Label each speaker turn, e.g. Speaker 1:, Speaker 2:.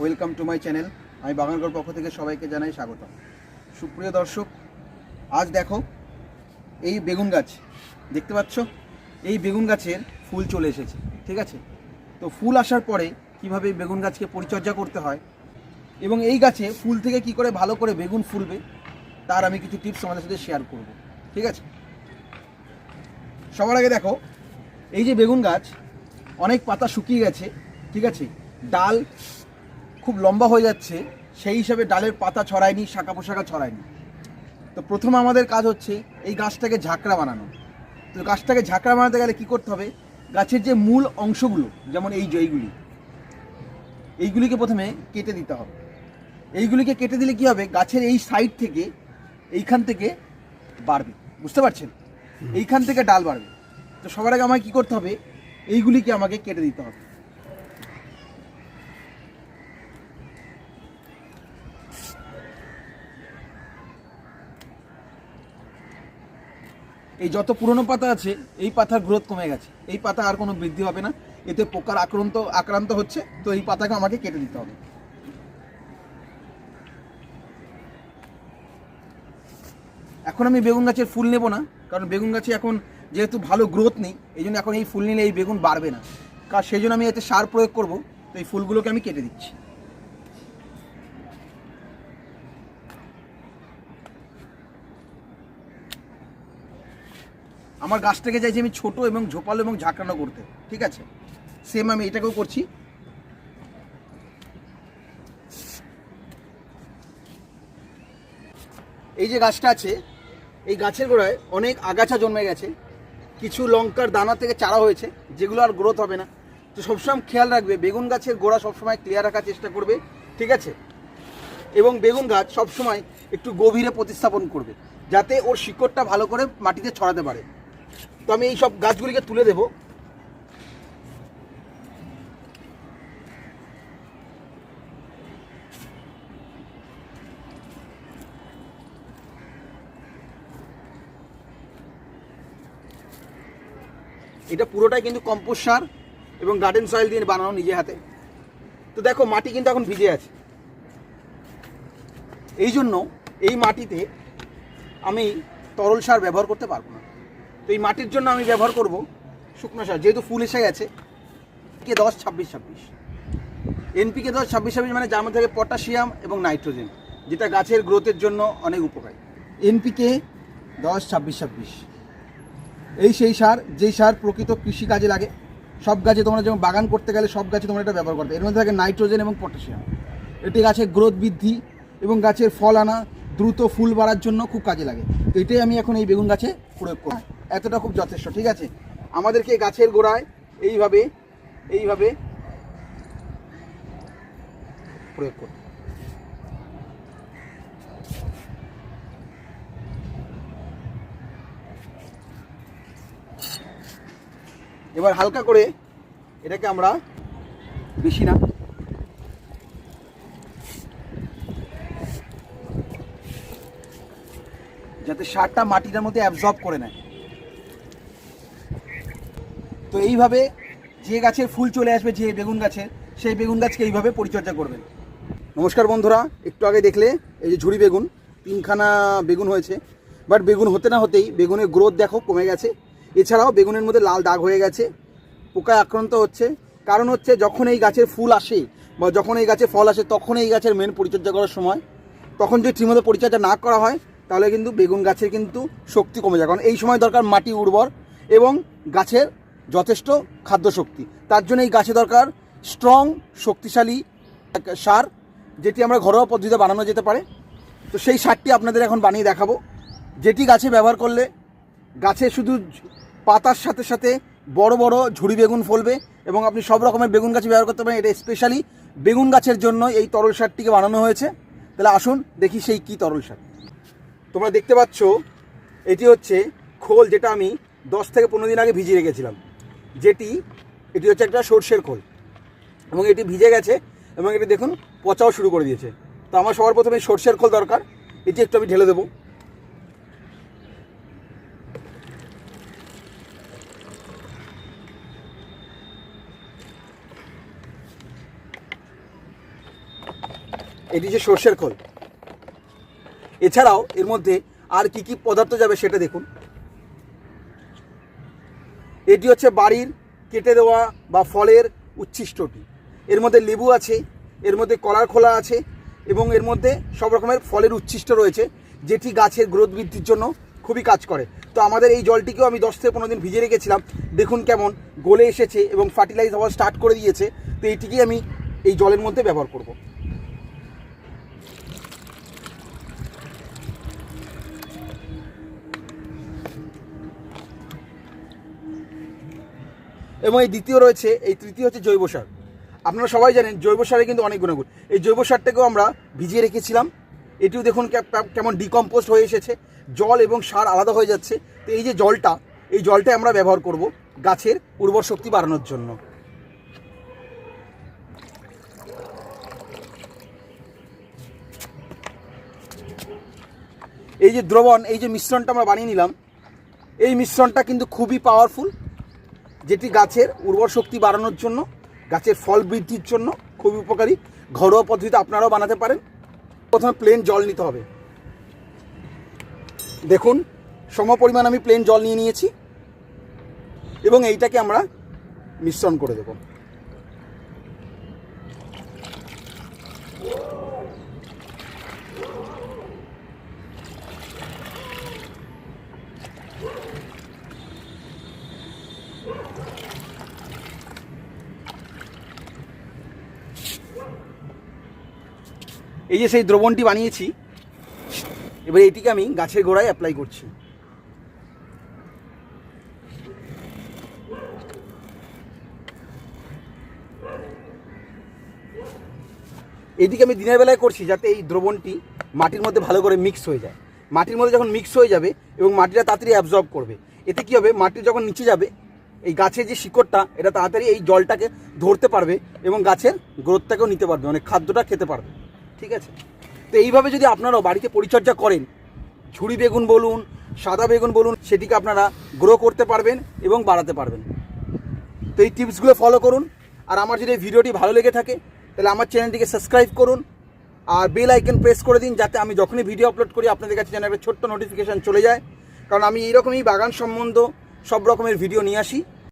Speaker 1: Welcome to my channel. আমি বাগানগর পক্ষ থেকে সবাইকে জানাই স্বাগত সুপ্রিয় দর্শক, আজ দেখো এই বেগুন গাছ। দেখতে পাচ্ছ? এই বেগুন গাছের ফুল চলে এসেছে, ঠিক আছে? তো ফুল আসার পরে কীভাবে বেগুন গাছকে পরিচর্যা করতে হয় এবং এই গাছে ফুল থেকে কি করে ভালো করে বেগুন ফুলবে, তার আমি কিছু টিপস আমাদের সাথে শেয়ার করব, ঠিক আছে? সবার আগে দেখো, এই যে বেগুন গাছ, অনেক পাতা শুকিয়ে গেছে, ঠিক আছে? ডাল খুব লম্বা হয়ে যাচ্ছে সেই হিসাবে ডালের পাতা ছড়ায়নি শাখা পোশাখা ছড়ায়নি। তো প্রথম আমাদের কাজ হচ্ছে এই গাছটাকে ঝাঁকড়া বানানো। তো গাছটাকে ঝাঁকড়া বানাতে গেলে কি করতে হবে? গাছের যে মূল অংশগুলো যেমন এই এইগুলি এইগুলিকে প্রথমে কেটে দিতে হবে। এইগুলিকে কেটে দিলে কি হবে? গাছের এই সাইড থেকে এইখান থেকে বাড়বে। বুঝতে পারছেন? এইখান থেকে ডাল বাড়বে। তো সবার আগে আমাকে কী করতে হবে? এইগুলিকে আমাকে কেটে দিতে হবে। এই যত পুরনো পাতা আছে, এই পাতার গ্রোথ কমে গেছে। এই পাতা আর কোনো বৃদ্ধি হবে না। এতে পোকার আক্রান্ত আক্রান্ত হচ্ছে, তো এই পাতাকে আমাকে কেটে দিতে হবে। এখন আমি বেগুন গাছের ফুল নেব না, কারণ বেগুন গাছে এখন যেহেতু ভালো গ্রোথ নেই, এই জন্য এখন এই ফুল নিলে এই বেগুন বাড়বে না। কারণ সেই জন্য আমি এতে সার প্রয়োগ করব, তো এই ফুলগুলোকে আমি কেটে দিচ্ছি। আমার গাছটাকে চাইছি আমি ছোট এবং ঝোপালো এবং ঝাঁকানো করতে। ঠিক আছে? সেম আমি এটাকেও করছি। এই যে গাছটা আছে, এই গাছের গোড়ায় অনেক আগাছা জন্মে গেছে। কিছু লঙ্কার দানা থেকে চারা হয়েছে, যেগুলো আর গ্রোথ হবে না। তো সবসময় খেয়াল রাখবে, বেগুন গাছের গোড়া সবসময় ক্লিয়ার রাখার চেষ্টা করবে, ঠিক আছে? এবং বেগুন গাছ সবসময় একটু গভীরে প্রতিস্থাপন করবে, যাতে ওর শিকড়টা ভালো করে মাটিতে ছড়াতে পারে। তো আমি এই সব গাছগুলিকে তুলে দেবো। এটা পুরোটাই কিন্তু কম্পোস্ট সার এবং গার্ডেন সয়েল দিয়ে বানানো নিজে হাতে। তো দেখো, মাটি কিন্তু এখন ভিজে আছে। এই জন্য এই মাটিতে আমি তরল সার ব্যবহার করতে পারব না। তো এই মাটির জন্য আমি ব্যবহার করব শুকনো সার, যেহেতু ফুল এসে গেছে। কে দশ, ছাব্বিশ ছাব্বিশ। এনপিকে দশ, ছাব্বিশ ছাব্বিশ মানে যার মধ্যে থাকে পটাশিয়াম এবং নাইট্রোজেন, যেটা গাছের গ্রোথের জন্য অনেক উপকারী। এনপিকে দশ, ছাব্বিশ ছাব্বিশ। এই সেই সার, যেই সার প্রকৃত কৃষি কাজে লাগে। সব গাছে তোমরা যেমন বাগান করতে গেলে সব গাছে তোমরা এটা ব্যবহার করতে এর মধ্যে থাকে নাইট্রোজেন এবং পটাশিয়াম। এটি গাছের গ্রোথ বৃদ্ধি এবং গাছের ফল আনা দ্রুত ফুল বাড়ার জন্য খুব কাজে লাগে। তো এটাই আমি এখন এই বেগুন গাছে প্রয়োগ করি এতটা খুব যথেষ্ট, ঠিক আছে? আমাদেরকে গাছের গোড়ায় এইভাবে এইভাবে প্রয়োগ করতে এবার হালকা করে এটাকে আমরা বেশি না। যাতে সারটা মাটিটার মধ্যে অ্যাবজর্ব করে নেয়। তো এইভাবে যে গাছের ফুল চলে আসবে, যে বেগুন গাছে, সেই বেগুন গাছকে এইভাবে পরিচর্যা করবেন। নমস্কার বন্ধুরা, একটু আগে দেখলে এই যে ঝুড়ি বেগুন, তিনখানা বেগুন হয়েছে। বাট বেগুন হতে না হতেই বেগুনের গ্রোথ দেখো কমে গেছে। এছাড়াও বেগুনের মধ্যে লাল দাগ হয়ে গেছে, পোকায় আক্রান্ত হচ্ছে। কারণ হচ্ছে যখন এই গাছের ফুল আসে বা যখন এই গাছে ফল আসে, তখন এই গাছের মেন পরিচর্যা করার সময়, তখন যদি ঠিকমতো পরিচর্যা না করা হয়, তাহলে কিন্তু বেগুন গাছের কিন্তু শক্তি কমে যায়। কারণ এই সময় দরকার মাটি উর্বর এবং গাছের যথেষ্ট খাদ্য শক্তি তার জন্য এই গাছে দরকার স্ট্রং শক্তিশালী সার, যেটি আমরা ঘরোয়া পদ্ধতিতে বানানো যেতে পারে। তো সেই সারটি আপনাদের এখন বানিয়ে দেখাবো। যেটি গাছে ব্যবহার করলে গাছে শুধু পাতার সাথে সাথে বড় বড় ঝুড়ি বেগুন ফলবে এবং আপনি সব রকমের বেগুন গাছ ব্যবহার করতে পারেন। এটা স্পেশালি বেগুন গাছের জন্য এই তরল সারটিকে বানানো হয়েছে। তাহলে আসুন দেখি সেই কী তরল সার। তোমরা দেখতে পাচ্ছ, এটি হচ্ছে খোল যেটা আমি দশ থেকে পনেরো দিন আগে ভিজিয়ে রেখেছিলাম। যেটি, এটি হচ্ছে একটা সর্ষের খোল, এবং এটি ভিজে গেছে, এবং এটি দেখুন পচাও শুরু করে দিয়েছে। তো আমার সবার প্রথমে সর্ষের খোল দরকার, এটি একটু আমি ঢেলে দেবো। এটি যে সর্ষের খোল। এছাড়াও এর মধ্যে আর কি কি পদার্থ যাবে সেটা দেখুন। এটি হচ্ছে বাড়ির কেটে দেওয়া বা ফলের উচ্ছিষ্টটি। এর মধ্যে লেবু আছে, এর মধ্যে কলার খোলা আছে এবং এর মধ্যে সব রকমের ফলের উচ্ছিষ্ট রয়েছে, যেটি গাছের গ্রোথ বৃদ্ধির জন্য খুবই কাজ করে। তো আমাদের এই জলটিকেও আমি দশ থেকে পনেরো দিন ভিজে রেখেছিলাম। দেখুন কেমন গলে এসেছে এবং ফার্টিলাইজ হওয়া স্টার্ট করে দিয়েছে। তো এইটিকেই আমি এই জলের মধ্যে ব্যবহার করব। এবং এই দ্বিতীয় রয়েছে, এই তৃতীয় হচ্ছে জৈব সার। আপনারা সবাই জানেন জৈব সারে কিন্তু অনেক গুণাগুণ। এই জৈব সারটাকেও আমরা ভিজিয়ে রেখেছিলাম। এটিও দেখুন কেমন ডিকম্পোস্ট হয়ে এসেছে। জল এবং সার আলাদা হয়ে যাচ্ছে। তো এই যে জলটা, এই জলটা আমরা ব্যবহার করব গাছের উর্বর শক্তি বাড়ানোর জন্য। এই যে দ্রবণ, এই যে মিশ্রণটা আমরা বানিয়ে নিলাম, এই মিশ্রণটা কিন্তু খুবই পাওয়ারফুল যেটি গাছের উর্বর শক্তি বাড়ানোর জন্য, গাছের ফল বৃদ্ধির জন্য খুবই উপকারী। ঘরোয়া পদ্ধতিতে আপনারাও বানাতে পারেন। প্রথমে প্লেন জল নিতে হবে। দেখুন, সম পরিমাণ আমি প্লেন জল নিয়ে নিয়েছি। এবং এইটাকে আমরা মিশ্রণ করে দেব। এই যে সেই দ্রবণটি বানিয়েছি, এবার এটিকে আমি গাছের গোড়ায় অ্যাপ্লাই করছি। এদিকে আমি দিনের বেলায় করছি যাতে এই দ্রবণটি মাটির মধ্যে ভালো করে মিক্স হয়ে যায়। মাটির মধ্যে যখন মিক্স হয়ে যাবে এবং মাটিটা তাড়াতাড়ি অ্যাবজর্ব করবে, এতে কী হবে? মাটি যখন নিচে যাবে, এই গাছের যে শিকড়টা, এটা তাড়াতাড়ি এই জলটাকে ধরতে পারবে এবং গাছের গ্রোথটাকেও নিতে পারবে মানে খাদ্যটা খেতে পারবে। ঠিক আছে? তো এইভাবে যদি আপনারাও বাড়িতে পরিচর্যা করেন ঝুড়ি বেগুন বলুন, সাদা বেগুন বলুন, সেটিকে আপনারা গ্রো করতে পারবেন এবং বাড়াতে পারবেন। তো এই টিপসগুলো ফলো করুন। আর আমার যদি এই ভিডিওটি ভালো লেগে থাকে, তাহলে আমার চ্যানেলটিকে সাবস্ক্রাইব করুন আর বেল আইকন প্রেস করে দিন যাতে আমি যখনই ভিডিও আপলোড করি, আপনাদের কাছে যেন একটা ছোট্ট নোটিফিকেশান চলে যায়। কারণ আমি এইরকমই বাগান সম্বন্ধ সব রকমের ভিডিও নিয়ে আসি।